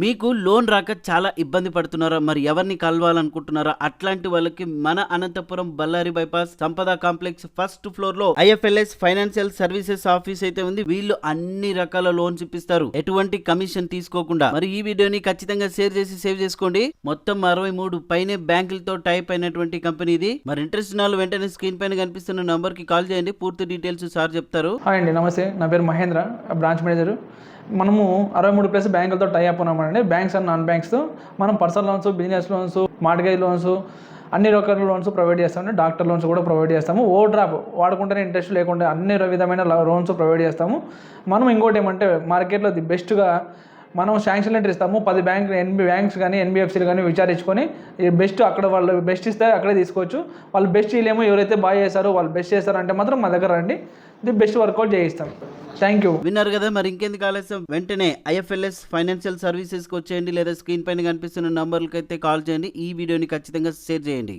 మీకు లోన్ రాక చాలా ఇబ్బంది పడుతున్నారా? మరి ఎవరిని కలవాలనుకుంటున్నారా? అట్లాంటి వాళ్ళకి మన Anantapur Bellary bypass Sampada complex first ఫ్లోర్లో ఐఎఫ్ఎల్ఎస్ ఫైనాన్షియల్ సర్వీసెస్ ఆఫీస్ అయితే ఉంది. వీళ్ళు అన్ని రకాల లోన్స్ ఇప్పిస్తారు. ఎటువంటి కమిషన్ తీసుకోకుండా. మరి ఈ వీడియోని ఖచ్చితంగా షేర్ చేసి సేవ్ చేసుకోండి. మొత్తం అరవై మూడు పైనే బ్యాంకులతో టైప్ అయినటువంటి కంపెనీ ఇది. మరి ఇంట్రెస్ట్ ఉన్న వెంటనే స్క్రీన్ పైన కనిపిస్తున్న నంబర్కి కాల్ చేయండి. పూర్తి డీటెయిల్స్ సార్ చెప్తారు. నమస్తే. నా పేరు మహేంద్ర బ్రాంచ్ మేనేజర్. మనము అరవై మూడు ప్లస్ బ్యాంకులతో టై అప్ ఉన్నామండి. బ్యాంక్స్ అండ్ నాన్ బ్యాంక్స్తో మనం personal loans business loans mortgage loans అన్ని రకాల లోన్స్ ప్రొవైడ్ చేస్తాము డాక్టర్ లోన్స్ కూడా ప్రొవైడ్ చేస్తాము. ఓ డ్రాప్ వాడుకుంటేనే ఇంట్రెస్ట్ లేకుండా అన్ని విధమైన లోన్స్ ప్రొవైడ్ చేస్తాము. మనం ఇంకోటి ఏమంటే మార్కెట్లో ది బెస్ట్గా మనం శాంక్షన్ లెటర్ ఇస్తాము. పది బ్యాంక్ ఎన్బి బ్యాంక్స్ కానీ ఎన్బిఎఫ్సీలు కానీ విచారించుకొని బెస్ట్ అక్కడ వాళ్ళు బెస్ట్ ఇస్తే అక్కడే తీసుకోవచ్చు. వాళ్ళు బెస్ట్ వీళ్ళేమో ఎవరైతే బాగా చేస్తారో వాళ్ళు బెస్ట్ చేస్తారంటే మాత్రం మా దగ్గర రండి. ది బెస్ట్ వర్కౌట్ చేయిస్తాం. థ్యాంక్ యూ విన్నారు కదా మరి ఇంకెందుకు ఆలస్యం? వెంటనే ఐఎఫ్ఎల్ఎస్ ఫైనాన్షియల్ సర్వీసెస్కి వచ్చేయండి లేదా స్క్రీన్ పైన కనిపిస్తున్న నంబర్లకైతే అయితే కాల్ చేయండి. ఈ వీడియోని ఖచ్చితంగా షేర్ చేయండి.